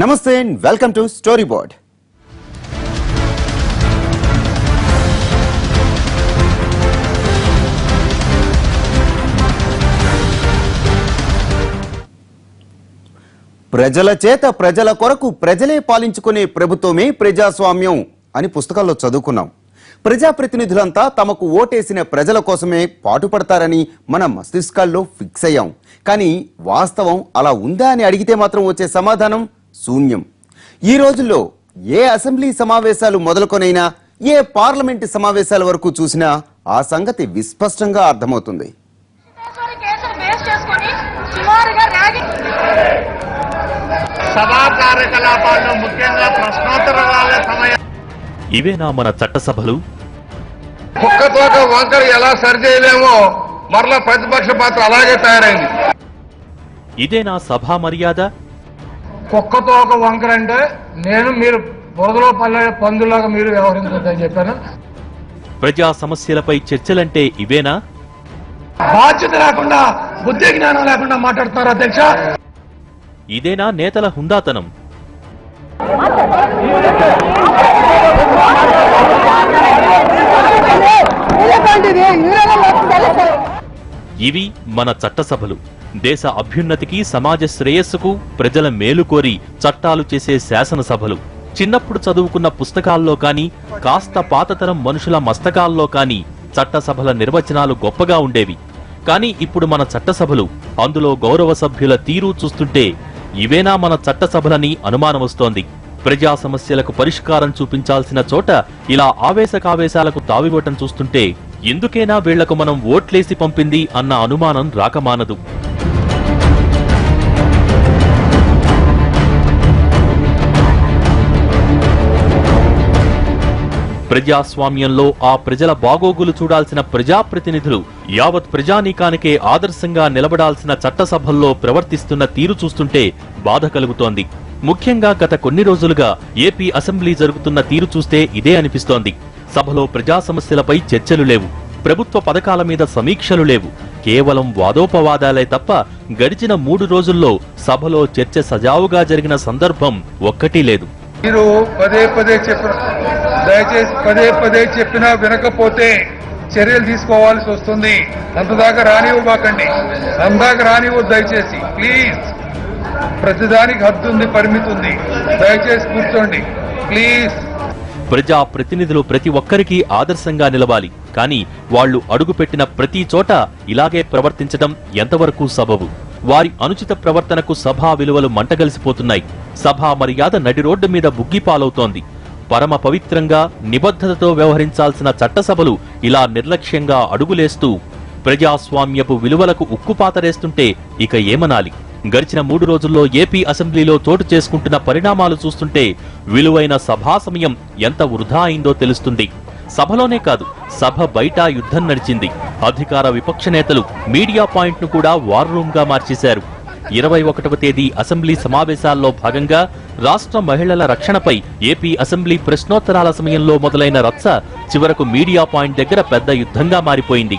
నమస్తే and welcome to story board. ప్రజల చేత ప్రజల కొరకు ప్రజలే పాలించుకునే ప్రభుత్వమే ప్రజాస్వామ్యం అని పుస్తకాల్లో చదువుకున్నాం. ప్రజాప్రతినిధులంతా తమకు ఓటేసిన ప్రజల కోసమే పాటుపడతారని మన మస్తిష్కాల్లో ఫిక్స్ అయ్యాం. కానీ వాస్తవం అలా ఉందా అని అడిగితే మాత్రం వచ్చే సమాధానం శూన్యం. ఈ రోజుల్లో ఏ అసెంబ్లీ సమావేశాలు మొదలుకొనైనా ఏ పార్లమెంటు సమావేశాల వరకు చూసినా ఆ సంగతి విస్పష్టంగా అర్థమవుతుంది. సభా కార్యకలాపాల్లో ముఖ్యంగా ప్రశ్నోత్తరాల సమయం ఇవేనా మన చట్టసభలు? కుక్కతోక వంకర ఎలా సరిచేయలేమో మరలా ప్రతిపక్ష పాత్ర అలాగే తయారైంది. ఇదేనా సభా మర్యాద? కుక్కతో ఒక వంకర అంటే నేను మీరు బురదలో పల్లె పందులాగా మీరు వ్యవహరించొద్దని చెప్పాను. ప్రజా సమస్యలపై చర్చలంటే ఇవేనా? బాధ్యత లేకుండా బుద్ధి జ్ఞానం లేకుండా మాట్లాడుతున్నారు అధ్యక్ష? ఇదేనా నేతల హుందాతనం? ఇవి మన చట్టసభలు. దేశ అభ్యున్నతికి సమాజ శ్రేయస్సుకు ప్రజల మేలు కోరి చట్టాలు చేసే శాసనసభలు. చిన్నప్పుడు చదువుకున్న పుస్తకాల్లో కాని కాస్త పాతతరం మనుషుల మస్తకాల్లో కాని చట్టసభల నిర్వచనాలు గొప్పగా ఉండేవి. కానీ ఇప్పుడు మన చట్టసభలు అందులో గౌరవ సభ్యుల తీరు చూస్తుంటే ఇవేనా మన చట్టసభలని అనుమానం వస్తోంది. ప్రజా సమస్యలకు పరిష్కారం చూపించాల్సిన చోట ఇలా ఆవేశకావేశాలకు తావివ్వటం చూస్తుంటే ఎందుకైనా వీళ్ళకు మనం ఓట్లేసి పంపింది అన్న అనుమానం రాకమానదు. ప్రజాస్వామ్యంలో ఆ ప్రజల బాగోగులు చూడాల్సిన ప్రజాప్రతినిధులు యావత్ ప్రజానీకానికే ఆదర్శంగా నిలబడాల్సిన చట్టసభల్లో ప్రవర్తిస్తున్న తీరు చూస్తుంటే బాధ కలుగుతోంది. ముఖ్యంగా గత కొన్ని రోజులుగా ఏపీ అసెంబ్లీ జరుగుతున్న తీరు చూస్తే ఇదే అనిపిస్తోంది. సభలో ప్రజా సమస్యలపై చర్చలు లేవు. ప్రభుత్వ పథకాల మీద సమీక్షలు లేవు. కేవలం వాదోపవాదాలే తప్ప గడిచిన మూడు రోజుల్లో సభలో చర్చ సజావుగా జరిగిన సందర్భం ఒక్కటి లేదు. మీరు పదే పదే చెప్పిన దయచేసి పదే పదే చెప్పినా వినకపోతే చర్యలు తీసుకోవాల్సి వస్తుంది. అంతదాకా రానివ్వబాకండి అందాక రానివ్వద్దు దయచేసి. ప్లీజ్. ప్రతిదానికి హద్దు ఉంది పరిమితి ఉంది. దయచేసి కూర్చోండి. ప్లీజ్. ప్రజా ప్రతినిధులు ప్రతి ఒక్కరికి ఆదర్శంగా నిలవాలి. కానీ వాళ్ళు అడుగుపెట్టిన ప్రతి చోట ఇలాగే ప్రవర్తించడం ఎంతవరకు సబబు? వారి అనుచిత ప్రవర్తనకు సభా విలువలు మంటగలిసిపోతున్నాయి. సభా మర్యాద నడి రోడ్డు మీద బుగ్గిపాలవుతోంది. పరమ పవిత్రంగా నిబద్ధతతో వ్యవహరించాల్సిన చట్టసభలు ఇలా నిర్లక్ష్యంగా అడుగులేస్తూ ప్రజాస్వామ్యపు విలువలకు ఉక్కుపాతరేస్తుంటే ఇక ఏమనాలి? గడిచిన మూడు రోజుల్లో ఏపీ అసెంబ్లీలో చోటు చేసుకుంటున్న పరిణామాలు చూస్తుంటే విలువైన సభా సమయం ఎంత వృధా అయిందో తెలుస్తుంది. సభలోనే కాదు సభ బయట యుద్ధం నడిచింది. అధికార విపక్ష నేతలు మీడియా పాయింట్ను కూడా వార్ రూమ్గా మార్చేశారు. ఇరవై ఒకటవ తేదీ అసెంబ్లీ సమావేశాల్లో భాగంగా రాష్ట్ర మహిళల రక్షణపై ఏపీ అసెంబ్లీ ప్రశ్నోత్తరాల సమయంలో మొదలైన రచ్చ చివరకు మీడియా పాయింట్ దగ్గర పెద్ద యుద్ధంగా మారిపోయింది.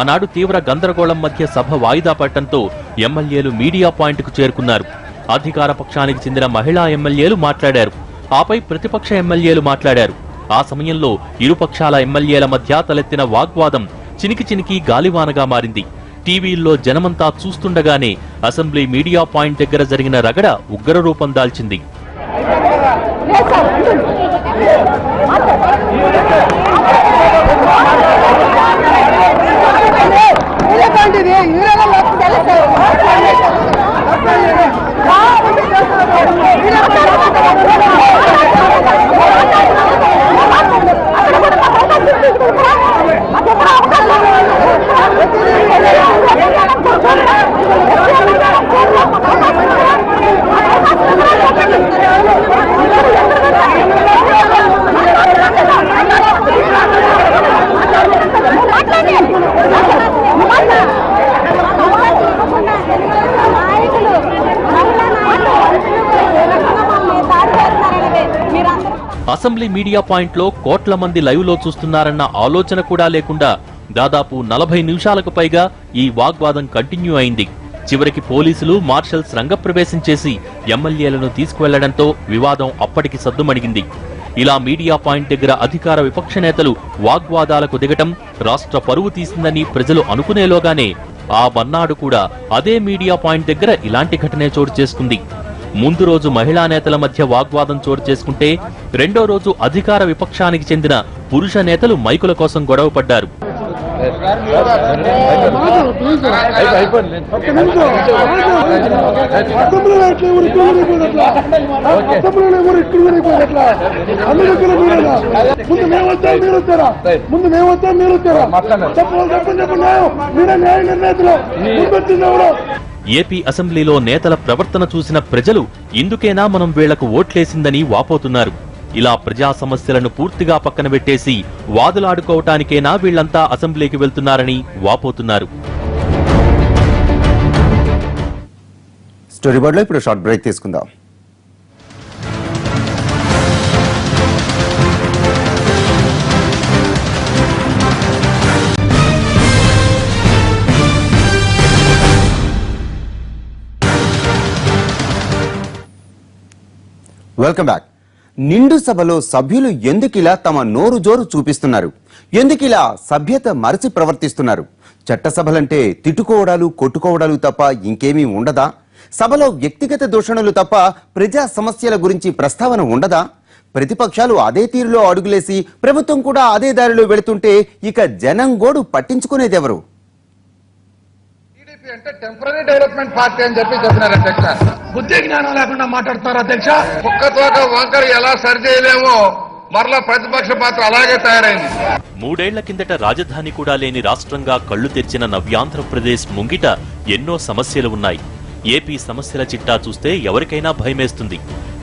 ఆనాడు తీవ్ర గందరగోళం మధ్య సభ వాయిదా పడటంతో ఎమ్మెల్యేలు మీడియా పాయింట్కు చేరుకున్నారు. అధికార పక్షానికి చెందిన మహిళా ఎమ్మెల్యేలు మాట్లాడారు. ఆపై ప్రతిపక్ష ఎమ్మెల్యేలు మాట్లాడారు. ఆ సమయంలో ఇరుపక్షాల ఎమ్మెల్యేల మధ్య తలెత్తిన వాగ్వాదం చినికి చినికి గాలివానగా మారింది. టీవీల్లో జనమంతా చూస్తుండగానే అసెంబ్లీ మీడియా పాయింట్ దగ్గర జరిగిన రగడ ఉగ్ర రూపం దాల్చింది. ಇಲ್ಲ ಬಂದಿದೆ ಇವರೆಲ್ಲ ఫ్యామిలీ మీడియా పాయింట్లో కోట్ల మంది లైవ్లో చూస్తున్నారన్న ఆలోచన కూడా లేకుండా దాదాపు నలభై నిమిషాలకు పైగా ఈ వాగ్వాదం కంటిన్యూ అయింది. చివరికి పోలీసులు మార్షల్స్ రంగప్రవేశం చేసి ఎమ్మెల్యేలను తీసుకువెళ్ళడంతో వివాదం అప్పటికి సద్దుమణిగింది. ఇలా మీడియా పాయింట్ దగ్గర అధికార విపక్ష నేతలు వాగ్వాదాలకు దిగటం రాష్ట్ర పరువు తీసిందని ప్రజలు అనుకునేలోగానే ఆ మన్నాడు కూడా అదే మీడియా పాయింట్ దగ్గర ఇలాంటి ఘటనే చోటు చేసుకుంది. ముందు రోజు మహిళా నేతల మధ్య వాగ్వాదం చోటు చేసుకుంటే రెండో రోజు అధికార విపక్షానికి చెందిన పురుష నేతలు మైకుల కోసం గొడవ పడ్డారు. ముందు మీరు వచ్చారా ముందు మీరు వచ్చారా చెప్పండి చెప్పండి మీరే న్యాయ నిర్ణేతలు ముందు ఏపీ అసెంబ్లీలో నేతల ప్రవర్తన చూసిన ప్రజలు ఇందుకేనా మనం వీళ్ళకు ఓట్లేసిందని వాపోతున్నారు. ఇలా ప్రజా సమస్యలను పూర్తిగా పక్కన పెట్టేసి వాదులాడుకోవటానికేనా వీళ్ళంతా అసెంబ్లీకి వెళ్తున్నారని వాపోతున్నారు. స్టోరీ బోర్డులో ఇప్పుడు షార్ట్ బ్రేక్ తీసుకుందాం. వెల్కమ్ బ్యాక్ నిండు సభలో సభ్యులు ఎందుకిలా తమ నోరు జోరు చూపిస్తున్నారు? ఎందుకిలా సభ్యత మరచి ప్రవర్తిస్తున్నారు? చట్టసభలంటే తిట్టుకోవడాలు కొట్టుకోవడాలు తప్ప ఇంకేమీ ఉండదా? సభలో వ్యక్తిగత దూషణలు తప్ప ప్రజా సమస్యల గురించి ప్రస్తావన ఉండదా? ప్రతిపక్షాలు అదే తీరులో అడుగులేసి ప్రభుత్వం కూడా అదే దారిలో వెళుతుంటే ఇక జనం గోడు పట్టించుకునేదెవరు? అంటే టెంపరీ డెవలప్మెంట్ పార్టీ అని చెప్పి చెప్పినారు అధ్యక్ష. బుద్ధి జ్ఞానం లేకుండా మాట్లాడుతున్నారు అధ్యక్ష? కుక్కతోక వంకర ఎలా సరి చేయలేమో మరలా ప్రతిపక్ష పాత్ర అలాగే తయారైంది. మూడేళ్ళ కిందట రాజధాని కూడా లేని రాష్ట్రంగా కళ్ళు తెరిచిన నవ్యాంధ్రప్రదేశ్ ముంగిట ఎన్నో సమస్యలు ఉన్నాయి. ఏపీ సమస్యల చిట్టా చూస్తే ఎవరికైనా భయమేస్తుంది.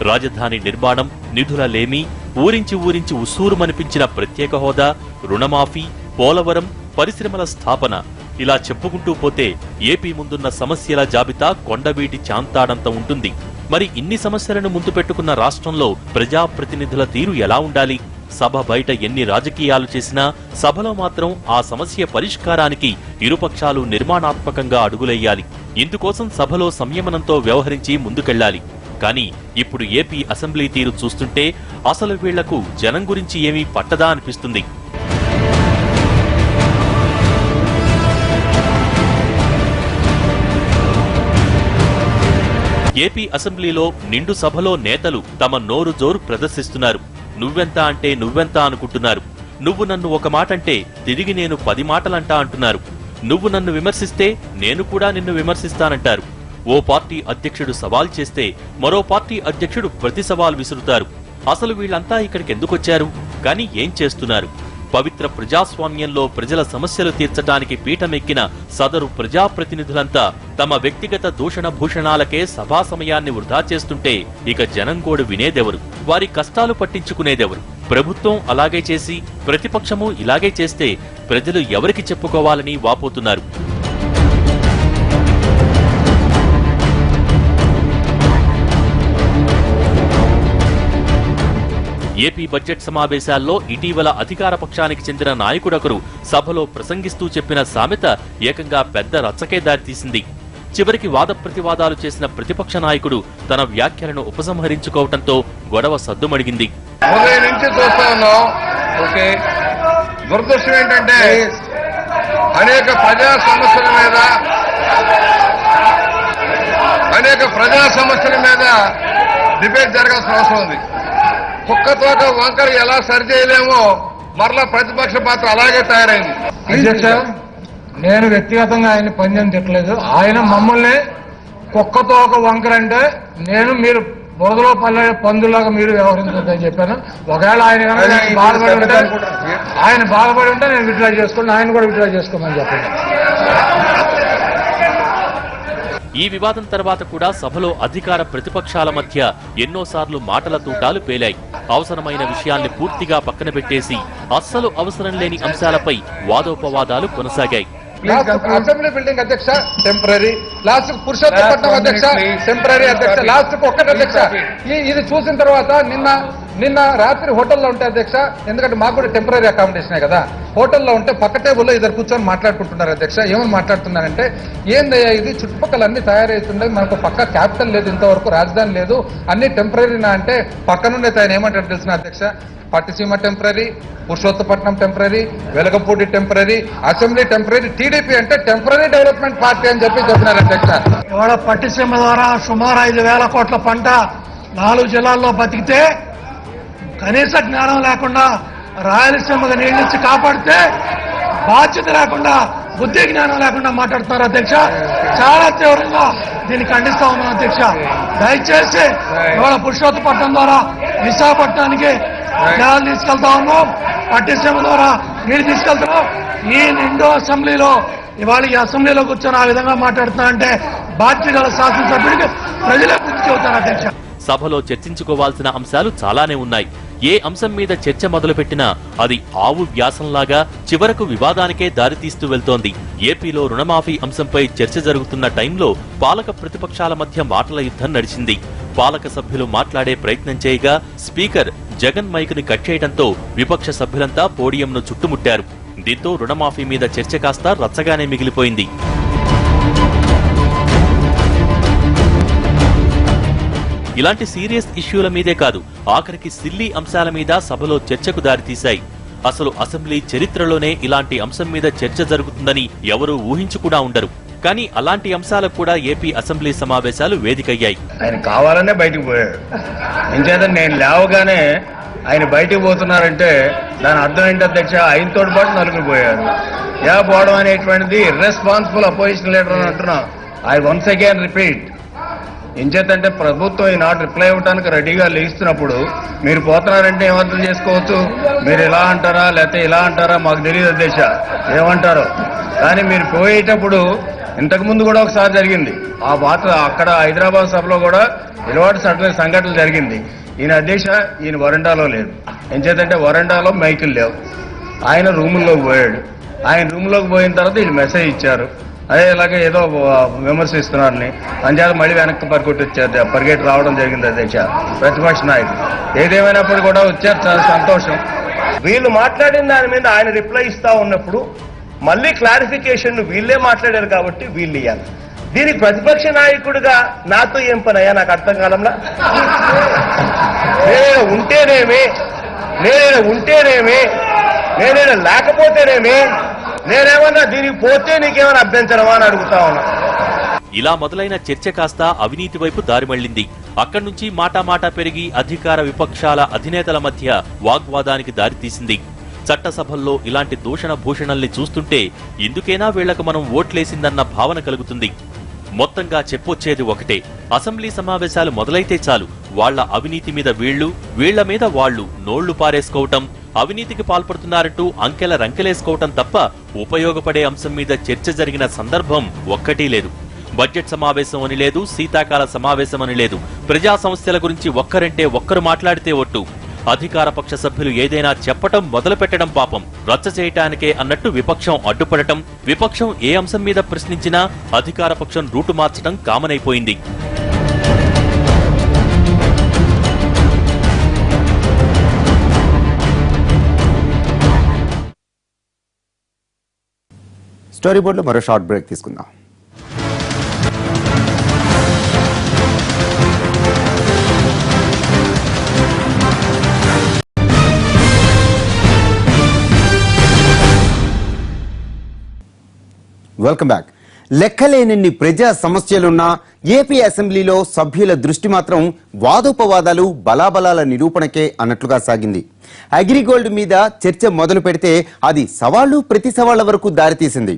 రాజధాని నిర్మాణం నిధుల లేమి ఊరించి ఊరించి ఉస్సూరుమనిపించిన ప్రత్యేక హోదా రుణమాఫీ పోలవరం పరిశ్రమల స్థాపన ఇలా చెప్పుకుంటూ పోతే ఏపీ ముందున్న సమస్యల జాబితా కొండవీటి చాంతాడంత ఉంటుంది. మరి ఇన్ని సమస్యలను ముందు పెట్టుకున్న రాష్ట్రంలో ప్రజాప్రతినిధుల తీరు ఎలా ఉండాలి? సభ బయట ఎన్ని రాజకీయాలు చేసినా సభలో మాత్రం ఆ సమస్య పరిష్కారానికి ఇరుపక్షాలు నిర్మాణాత్మకంగా అడుగులెయ్యాలి. ఇందుకోసం సభలో సంయమనంతో వ్యవహరించి ముందుకెళ్ళాలి కానీ ఇప్పుడు ఏపీ అసెంబ్లీ తీరు చూస్తుంటే అసలు వీళ్ళకు జనం గురించి ఏమీ పట్టదా అనిపిస్తుంది. ఏపీ అసెంబ్లీలో నిండు సభలో నేతలు తమ నోరు జోరు ప్రదర్శిస్తున్నారు. నువ్వెంత అంటే నువ్వెంత అనుకుంటున్నారు. నువ్వు నన్ను ఒక మాట అంటే తిరిగి నేను పది మాటలంటా అంటున్నారు. నువ్వు నన్ను విమర్శిస్తే నేను కూడా నిన్ను విమర్శిస్తానంటారు. ఓ పార్టీ అధ్యక్షుడు సవాల్ చేస్తే మరో పార్టీ అధ్యక్షుడు ప్రతి సవాల్ విసురుతారు. అసలు వీళ్ళంతా ఇక్కడికి ఎందుకొచ్చారు కానీ ఏం చేస్తున్నారు? పవిత్ర ప్రజాస్వామ్యంలో ప్రజల సమస్యలు తీర్చడానికి పీఠమెక్కిన సదరు ప్రజాప్రతినిధులంతా తమ వ్యక్తిగత దూషణ భూషణాలకే సభా సమయాన్ని వృధా చేస్తుంటే ఇక జనంగోడు వినేదెవరు? వారి కష్టాలు పట్టించుకునేదెవరు? ప్రభుత్వం అలాగే చేసి ప్రతిపక్షము ఇలాగే చేస్తే ప్రజలు ఎవరికి చెప్పుకోవాలని వాపోతున్నారు? ఏపీ బడ్జెట్ సమావేశాల్లో ఇటీవల అధికార పక్షానికి చెందిన నాయకుడొకరు సభలో ప్రసంగిస్తూ చెప్పిన సామెత ఏకంగా పెద్ద రచ్చకే దారితీసింది. చివరికి వాద ప్రతివాదాలు చేసిన ప్రతిపక్ష నాయకుడు తన వ్యాఖ్యలను ఉపసంహరించుకోవటంతో గొడవ సద్దుమడిగింది ఉదయం నుంచి చూస్తా ఉన్నాం. ఓకే. దురదృష్టం ఏంటంటే అనేక ప్రజా సమస్యల మీద అనేక ప్రజా సమస్యల మీద డిబేట్ జరగాల్సిన అవసరం ఉంది. కుక్కతోక వంకర ఎలా సరి చేయలేమో మరలా ప్రతిపక్ష పాత్ర అలాగే తయారైంది. అధ్యక్ష నేను వ్యక్తిగతంగా ఆయన పందెం తిట్టలేదు. ఆయన మమ్మల్ని కుక్కతో ఒక వంకర అంటే నేను మీరు బురదలో పల్లె పందులాగా మీరు వ్యవహరించొద్దని చెప్పాను. ఒకవేళ ఆయన బాధపడి ఉంటే ఆయన బాధపడి ఉంటే నేను విత్డ్రా చేసుకోండి ఆయన కూడా విత్డ్రా చేసుకోమని చెప్పండి ఈ వివాదం తర్వాత కూడా సభలో అధికార ప్రతిపక్షాల మధ్య ఎన్నోసార్లు మాటల తూటాలు పేలాయి. అవసరమైన విషయాల్ని పూర్తిగా పక్కన పెట్టేసి అస్సలు అవసరం లేని అంశాలపై వాదోపవాదాలు కొనసాగాయి. అసెంబ్లీ బిల్డింగ్ అధ్యక్ష టెంపరీ లాస్ట్ పురుషోత్తపట్నం అధ్యక్ష టెంపరీ అధ్యక్ష. లాస్ట్ ఒక్కటి అధ్యక్ష. ఇది చూసిన తర్వాత నిన్న నిన్న రాత్రి హోటల్లో ఉంటే అధ్యక్ష ఎందుకంటే మాకు కూడా టెంపరీ అకామిడేషనే కదా. హోటల్లో ఉంటే పక్క టేబుల్లో ఇద్దరు కూర్చొని మాట్లాడుకుంటున్నారు అధ్యక్ష. ఏమని మాట్లాడుతున్నారంటే ఏందయ్యా ఇది? చుట్టుపక్కల అన్ని తయారవుతుండే మనకు పక్క క్యాపిటల్ లేదు ఇంతవరకు రాజధాని లేదు. అన్ని టెంపరీనా అంటే పక్కనుండే తయారు. ఏమంటారు తెలిసిన అధ్యక్ష? Pattiseema temporary Purushothapatnam temporary Velagapudi temporary assembly temporary TDP అంటే టెంపరీ డెవలప్మెంట్ పార్టీ అని చెప్పి చెప్పినారు అధ్యక్ష. ఇవాళ పట్టిసీమ ద్వారా సుమారు ఐదు వేల కోట్ల పంట నాలుగు జిల్లాల్లో బతికితే కనీస జ్ఞానం లేకుండా రాయలసీమకు నీళ్ళిచ్చి కాపాడితే బాధ్యత లేకుండా బుద్ధి జ్ఞానం లేకుండా మాట్లాడుతున్నారు అధ్యక్ష. చాలా తీవ్రంగా దీన్ని ఖండిస్తా ఉన్నాం అధ్యక్ష. దయచేసి ఇవాళ పురుషోత్తపట్నం ద్వారా విశాఖపట్నానికి జలాలు తీసుకెళ్తా ఉన్నాం. పట్టిసీమ ద్వారా నీళ్ళు తీసుకెళ్తున్నాం. ఈ నిండో అసెంబ్లీలో ఇవాళ ఈ అసెంబ్లీలో కూర్చొని ఆ విధంగా మాట్లాడుతున్నా అంటే బాధ్యత గల శాసనసభ్యుడికి ప్రజలే బుద్ధి చెబుతారు అధ్యక్ష. సభలో చర్చించుకోవాల్సిన అంశాలు చాలానే ఉన్నాయి. ఏ అంశం మీద చర్చ మొదలుపెట్టినా అది ఆవు వ్యాసంలాగా చివరకు వివాదానికే దారితీస్తూ వెళ్తోంది. ఏపీలో రుణమాఫీ అంశంపై చర్చ జరుగుతున్న టైంలో పాలక ప్రతిపక్షాల మధ్య మాటల యుద్ధం నడిచింది. పాలక సభ్యులు మాట్లాడే ప్రయత్నం చేయగా స్పీకర్ జగన్ మైకుని కట్ చేయడంతో విపక్ష సభ్యులంతా పోడియంను చుట్టుముట్టారు. దీంతో రుణమాఫీ మీద చర్చ కాస్త రచ్చగానే మిగిలిపోయింది. ఇలాంటి సీరియస్ ఇష్యూల మీదే కాదు ఆఖరికి సిల్లీ అంశాల మీద సభలో చర్చకు దారితీశాయి. అసలు అసెంబ్లీ చరిత్రలోనే ఇలాంటి అంశం మీద చర్చ జరుగుతుందని ఎవరూ ఊహించు కూడా ఉండరు. కానీ అలాంటి అంశాలకు కూడా ఏపీ అసెంబ్లీ సమావేశాలు వేదికయ్యాయి. ఆయన కావాలనే బయటికి పోయాడు. ఇంచేత నేను లేవగానే ఆయన బయటికి పోతున్నారంటే దాని అర్థం ఏంటి అధ్యక్ష? ఆయనతో పాటు నలుగురు పోయారు. ఏ పోవడం అనేటువంటిది ఇర్రెస్పాన్సిబుల్ అపోజిషన్ లీడర్ అని అంటున్నా. ఐ వన్స్ అగైన్ రిపీట్ ఎంచేతంటే ప్రభుత్వం ఈనాడు రిప్లై ఇవ్వడానికి రెడీగా లేస్తున్నప్పుడు మీరు పోతున్నారంటే ఏమర్థం చేసుకోవచ్చు? మీరు ఇలా అంటారా లేకపోతే ఇలా అంటారా? మాకు తెలియదు అధ్యక్ష. ఏమంటారో? కానీ మీరు పోయేటప్పుడు ఇంతకుముందు కూడా ఒకసారి జరిగింది. ఆ పాత్ర అక్కడ హైదరాబాద్ సభలో కూడా ఇలవాటు సడన్ సంఘటన జరిగింది. ఈయన అధ్యక్ష ఈయన వరండాలో లేదు ఎంచేతంటే వరండాలో మైకులు లేవు. ఆయన రూముల్లోకి పోయాడు. ఆయన రూమ్లోకి పోయిన తర్వాత వీళ్ళు మెసేజ్ ఇచ్చారు. అదే ఇలాగే ఏదో విమర్శిస్తున్నారని అంచేత మళ్ళీ వెనక్కి పరిగెట్టి పరిగెట్టి రావడం జరిగింది అధ్యక్ష. ప్రతిపక్ష నాయకుడు. ఏదేమైనప్పుడు కూడా వచ్చారు. చాలా సంతోషం. వీళ్ళు మాట్లాడిన దాని మీద ఆయన రిప్లై ఇస్తా ఉన్నప్పుడు మళ్ళీ క్లారిఫికేషన్ వీళ్ళే మాట్లాడారు కాబట్టి వీళ్ళు ఇవ్వాలి దీనికి ప్రతిపక్ష నాయకుడిగా నాతో ఏం పని అయ్యా నాకు అర్థం కాలంలా? నేను ఉంటేనేమి? నేను ఉంటేనేమి? నేనేనా లేకపోతేనేమి? నేనేమన్నా దీనికి పోతే నీకేమైనా అభ్యంతరమా అని అడుగుతా ఉన్నా. ఇలా మొదలైన చర్చ కాస్త అవినీతి వైపు దారిమళ్ళింది అక్కడి నుంచి మాటామాటా పెరిగి అధికార విపక్షాల అధినేతల మధ్య వాగ్వాదానికి దారితీసింది. చట్టసభల్లో ఇలాంటి దూషణ భూషణల్ని చూస్తుంటే ఎందుకైనా వీళ్ళకు మనం ఓట్లేసిందన్న భావన కలుగుతుంది. మొత్తంగా చెప్పొచ్చేది ఒకటే. అసెంబ్లీ సమావేశాలు మొదలైతే చాలు. వాళ్ళ అవినీతి మీద వీళ్ళు వీళ్ళ మీద వాళ్ళు నోళ్ళు పారేసుకోవటం అవినీతికి పాల్పడుతున్నారంటూ అంకెల రంకెలేసుకోవటం తప్ప ఉపయోగపడే అంశం మీద చర్చ జరిగిన సందర్భం ఒక్కటీ లేదు. బడ్జెట్ సమావేశం అని లేదు శీతాకాల సమావేశం అని లేదు. ప్రజా సమస్యల గురించి ఒక్కరంటే ఒక్కరు మాట్లాడితే ఒట్టు. అధికార పక్ష సభ్యులు ఏదైనా చెప్పటం మొదలుపెట్టడం పాపం. రచ్చ చేయటానికే అన్నట్టు విపక్షం అడ్డుపడటం విపక్షం ఏ అంశం మీద ప్రశ్నించినా అధికార పక్షం రూటు మార్చడం కామన్ అయిపోయింది స్టోరీ బోర్డులో మరో షార్ట్ బ్రేక్ తీసుకుందాం. వెల్కమ్ బ్యాక్ లెక్కలేనన్ని ప్రజా సమస్యలున్నా ఏపీ అసెంబ్లీలో సభ్యుల దృష్టి మాత్రం వాదోపవాదాలు బలాబలాల నిరూపణకే అన్నట్లుగా సాగింది. అగ్రిగోల్డ్ మీద చర్చ మొదలు పెడితే అది సవాళ్ళు ప్రతి సవాళ్ళ వరకు దారితీసింది.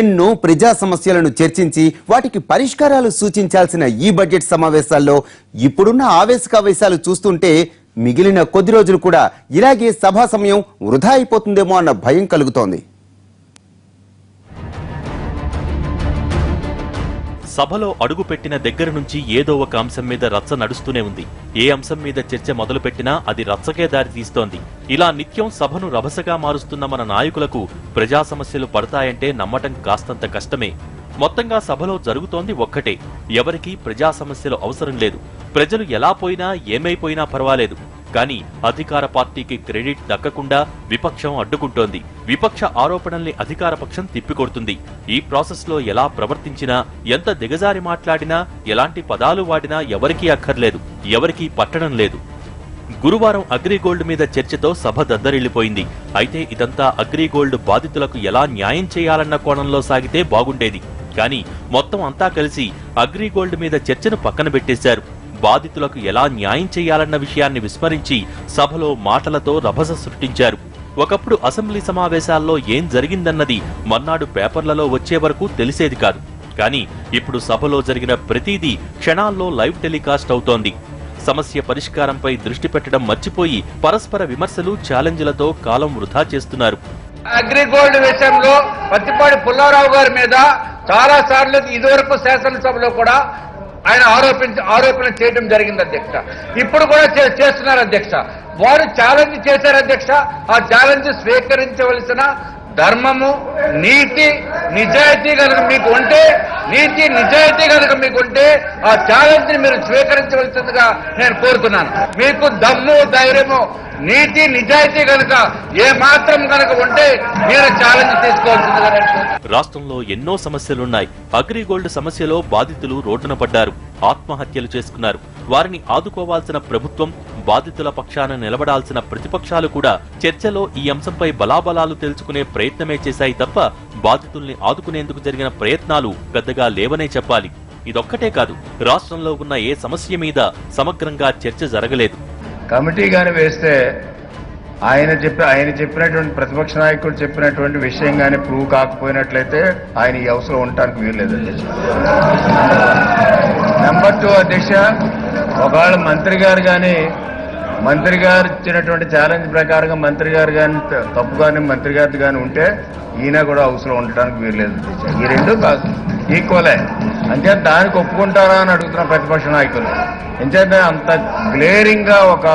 ఎన్నో ప్రజా సమస్యలను చర్చించి వాటికి పరిష్కారాలు సూచించాల్సిన ఈ బడ్జెట్ సమావేశాల్లో ఇప్పుడున్న ఆవేశకావేశాలు చూస్తుంటే మిగిలిన కొద్ది రోజులు కూడా ఇలాగే సభా సమయం వృధా అయిపోతుందేమో అన్న భయం కలుగుతోంది. సభలో అడుగుపెట్టిన దగ్గర నుంచి ఏదో ఒక అంశం మీద రచ్చ నడుస్తూనే ఉంది. ఏ అంశం మీద చర్చ మొదలుపెట్టినా అది రచ్చకే దారి తీస్తోంది. ఇలా నిత్యం సభను రభసగా మారుస్తున్న మన నాయకులకు ప్రజా సమస్యలు పడతాయంటే నమ్మటం కాస్తంత కష్టమే. మొత్తంగా సభలో జరుగుతోంది ఒక్కటే. ఎవరికీ ప్రజా సమస్యలు అవసరం లేదు. ప్రజలు ఎలా పోయినా ఏమైపోయినా పర్వాలేదు. కానీ అధికార పార్టీకి క్రెడిట్ దక్కకుండా విపక్షం అడ్డుకుంటోంది. విపక్ష ఆరోపణల్ని అధికార పక్షం తిప్పికొడుతుంది. ఈ ప్రాసెస్లో ఎలా ప్రవర్తించినా ఎంత దిగజారి మాట్లాడినా ఎలాంటి పదాలు వాడినా ఎవరికీ అక్కర్లేదు. ఎవరికీ పట్టడం లేదు. గురువారం అగ్రిగోల్డ్ మీద చర్చతో సభ దద్దరిల్లిపోయింది. అయితే ఇదంతా అగ్రిగోల్డ్ బాధితులకు ఎలా న్యాయం చేయాలన్న కోణంలో సాగితే బాగుండేది. కానీ మొత్తం అంతా కలిసి అగ్రిగోల్డ్ మీద చర్చను పక్కన పెట్టేశారు. బాధితులకు ఎలా న్యాయం చేయాలన్న విషయాన్ని విస్మరించి సభలో మాటలతో రభస సృష్టించారు. ఒకప్పుడు అసెంబ్లీ సమావేశాల్లో ఏం జరిగిందన్నది మర్నాడు పేపర్లలో వచ్చే వరకు తెలిసేది కాదు. కానీ ఇప్పుడు సభలో జరిగిన ప్రతిదీ క్షణాల్లో లైవ్ టెలికాస్ట్ అవుతోంది. సమస్య పరిష్కారంపై దృష్టి పెట్టడం మర్చిపోయి పరస్పర విమర్శలు ఛాలెంజ్లతో కాలం వృధా చేస్తున్నారు. అగ్రిగోల్డ్ విషయంలో పత్తిపాడి పుల్లారావు గారి మీద చాలా సార్లు ఇదివరకు శాసనసభలో కూడా ఆయన ఆరోపించ ఆరోపణ చేయడం జరిగింది అధ్యక్ష. ఇప్పుడు కూడా చే- చేస్తున్నారు అధ్యక్ష. వారు ఛాలెంజ్ చేశారు అధ్యక్ష. ఆ ఛాలెంజ్ స్వీకరించవలసిన ధర్మము నీతి నిజాయితీ కనుక మీకు ఉంటే నీతి నిజాయితీ కనుక మీకు ఉంటే ఆ ఛాలెంజ్ని మీరు స్వీకరించవలసిందిగా నేను కోరుతున్నాను. మీకు దమ్ము ధైర్యము నీతి నిజాయితీ కనుక ఏ మాత్రం కనుక ఉంటే మీరు ఛాలెంజ్ తీసుకోవాల్సిందిగా రాష్ట్రంలో ఎన్నో సమస్యలున్నాయి. అగ్రిగోల్డ్ సమస్యలో బాధితులు రోడ్డున పడ్డారు. ఆత్మహత్యలు చేసుకున్నారు. వారిని ఆదుకోవాల్సిన ప్రభుత్వం బాధితుల పక్షాన నిలబడాల్సిన ప్రతిపక్షాలు కూడా చర్చలో ఈ అంశంపై బలాబలాలు తెలుసుకునే ప్రయత్నమే చేశాయి తప్ప బాధితుల్ని ఆదుకునేందుకు జరిగిన ప్రయత్నాలు పెద్దగా లేవనే చెప్పాలి. ఇదొక్కటే కాదు రాష్ట్రంలో ఉన్న ఏ సమస్య మీద సమగ్రంగా చర్చ జరగలేదు. కమిటీ గాని వేస్తే ఆయన చెప్పి ఆయన చెప్పినటువంటి ప్రతిపక్ష నాయకుడు చెప్పినటువంటి విషయం కానీ ప్రూవ్ కాకపోయినట్లయితే ఆయన ఈ అవసరం ఉండటానికి వీలు లేదు నెంబర్ టూ అధ్యక్ష ఒకవేళ మంత్రి గారు కానీ మంత్రి గారు ఇచ్చినటువంటి ఛాలెంజ్ ప్రకారంగా మంత్రి గారు కానీ తప్పు కానీ మంత్రి గారు కానీ ఉంటే ఈయన కూడా అవసరం ఉండటానికి వీల్లేదు. లేదు ఈ రెండు ఈక్వలే అంటే దానికి ఒప్పుకుంటారా అని అడుగుతున్న ప్రతిపక్ష నాయకులు. ఎంచేత అంత క్లియరింగ్గా ఒక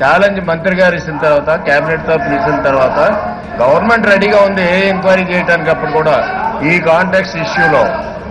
ఛాలెంజ్ మంత్రి గారు ఇచ్చిన తర్వాత క్యాబినెట్తో తో పిలిచిన తర్వాత గవర్నమెంట్ రెడీగా ఉంది ఏ ఎంక్వైరీ చేయడానికి అప్పుడు కూడా ఈ కాంటాక్ట్స్ ఇష్యూలో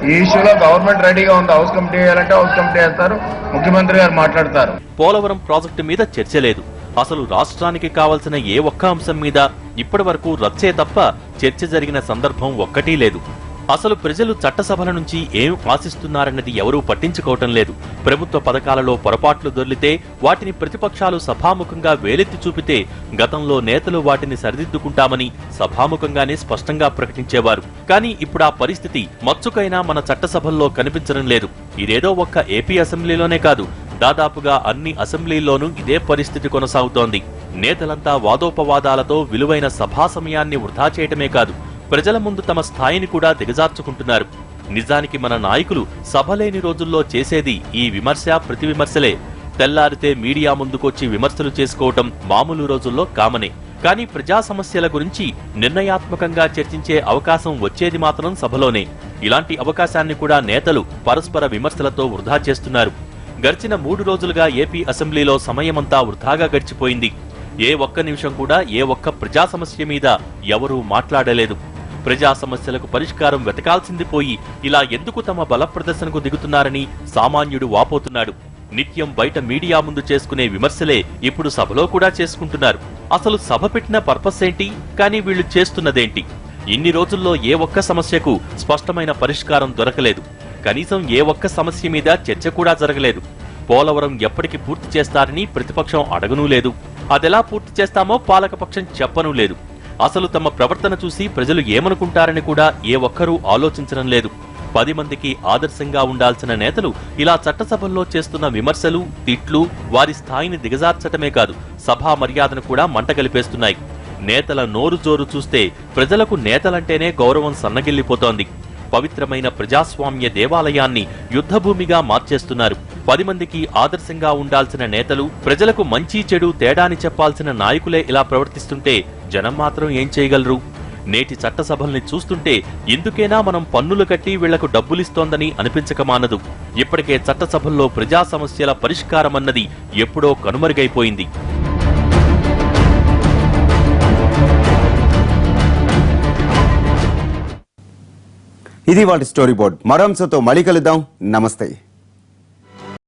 ఈ ఇష్యూలో గవర్నమెంట్ రెడీగా ఉంది. హౌస్ కమిటీ వేయాలంటే హౌస్ కమిటీ వేస్తారు ముఖ్యమంత్రి గారు మాట్లాడతారు. పోలవరం ప్రాజెక్టు మీద చర్చ లేదు. అసలు రాష్ట్రానికి కావాల్సిన ఏ ఒక్క అంశం మీద ఇప్పటి వరకు రచ్చే తప్ప చర్చ జరిగిన సందర్భం ఒక్కటీ లేదు. అసలు ప్రజలు చట్టసభల నుంచి ఏం ఆశిస్తున్నారన్నది ఎవరూ పట్టించుకోవటం లేదు. ప్రభుత్వ పథకాలలో పొరపాట్లు దొర్లితే వాటిని ప్రతిపక్షాలు సభాముఖంగా వేలెత్తి చూపితే గతంలో నేతలు వాటిని సరిదిద్దుకుంటామని సభాముఖంగానే స్పష్టంగా ప్రకటించేవారు. కానీ ఇప్పుడు ఆ పరిస్థితి మచ్చుకైనా మన చట్టసభల్లో కనిపించడం లేదు. ఇదేదో ఒక్క ఏపీ అసెంబ్లీలోనే కాదు. దాదాపుగా అన్ని అసెంబ్లీల్లోనూ ఇదే పరిస్థితి కొనసాగుతోంది. నేతలంతా వాదోపవాదాలతో విలువైన సభా సమయాన్ని వృధా చేయటమే కాదు. ప్రజల ముందు తమ స్థాయిని కూడా దిగజార్చుకుంటున్నారు. నిజానికి మన నాయకులు సభలేని రోజుల్లో చేసేది ఈ విమర్శ ప్రతి విమర్శలే. తెల్లారితే మీడియా ముందుకొచ్చి విమర్శలు చేసుకోవటం మామూలు రోజుల్లో కామనే. కానీ ప్రజా సమస్యల గురించి నిర్ణయాత్మకంగా చర్చించే అవకాశం వచ్చేది మాత్రం సభలోనే. ఇలాంటి అవకాశాన్ని కూడా నేతలు పరస్పర విమర్శలతో వృధా చేస్తున్నారు. గడిచిన మూడు రోజులుగా ఏపీ అసెంబ్లీలో సమయమంతా వృధాగా గడిచిపోయింది. ఏ ఒక్క నిమిషం కూడా ఏ ఒక్క ప్రజా సమస్య మీద ఎవరూ మాట్లాడలేదు. ప్రజా సమస్యలకు పరిష్కారం వెతకాల్సింది పోయి ఇలా ఎందుకు తమ బల ప్రదర్శనకు దిగుతున్నారని సామాన్యుడు వాపోతున్నాడు. నిత్యం బయట మీడియా ముందు చేసుకునే విమర్శలే ఇప్పుడు సభలో కూడా చేసుకుంటున్నారు. అసలు సభ పెట్టిన పర్పస్ ఏంటి? కానీ వీళ్ళు చేస్తున్నదేంటి? ఇన్ని రోజుల్లో ఏ ఒక్క సమస్యకు స్పష్టమైన పరిష్కారం దొరకలేదు. కనీసం ఏ ఒక్క సమస్య మీద చర్చ కూడా జరగలేదు. పోలవరం ఎప్పటికి పూర్తి చేస్తారని ప్రతిపక్షం అడగనూ లేదు. అదెలా పూర్తి చేస్తామో పాలకపక్షం చెప్పనూ లేదు. అసలు తమ ప్రవర్తన చూసి ప్రజలు ఏమనుకుంటారని కూడా ఏ ఒక్కరూ ఆలోచించడం లేదు. పది మందికి ఆదర్శంగా ఉండాల్సిన నేతలు ఇలా చట్టసభల్లో చేస్తున్న విమర్శలు తిట్లు వారి స్థాయిని దిగజార్చటమే కాదు సభా మర్యాదను కూడా మంటగలిపేస్తున్నాయి నేతల నోరు జోరు చూస్తే ప్రజలకు నేతలంటేనే గౌరవం సన్నగిల్లిపోతోంది. పవిత్రమైన ప్రజాస్వామ్య దేవాలయాన్ని యుద్ధభూమిగా మార్చేస్తున్నారు. పది మందికి ఆదర్శంగా ఉండాల్సిన నేతలు ప్రజలకు మంచి చెడు తేడాని చెప్పాల్సిన నాయకులే ఇలా ప్రవర్తిస్తుంటే జనం మాత్రం ఏం చేయగలరు? నేటి చట్టసభల్ని చూస్తుంటే ఎందుకైనా మనం పన్నులు కట్టి వీళ్ళకు డబ్బులిస్తోందని అనిపించక మానదు. ఇప్పటికే చట్టసభల్లో ప్రజా సమస్యల పరిష్కారమన్నది ఎప్పుడో కనుమరుగైపోయింది. ఇది వాటి స్టోరీ బోర్డ్ మరో అంశంతో మళ్ళీ కలుద్దాం. నమస్తే.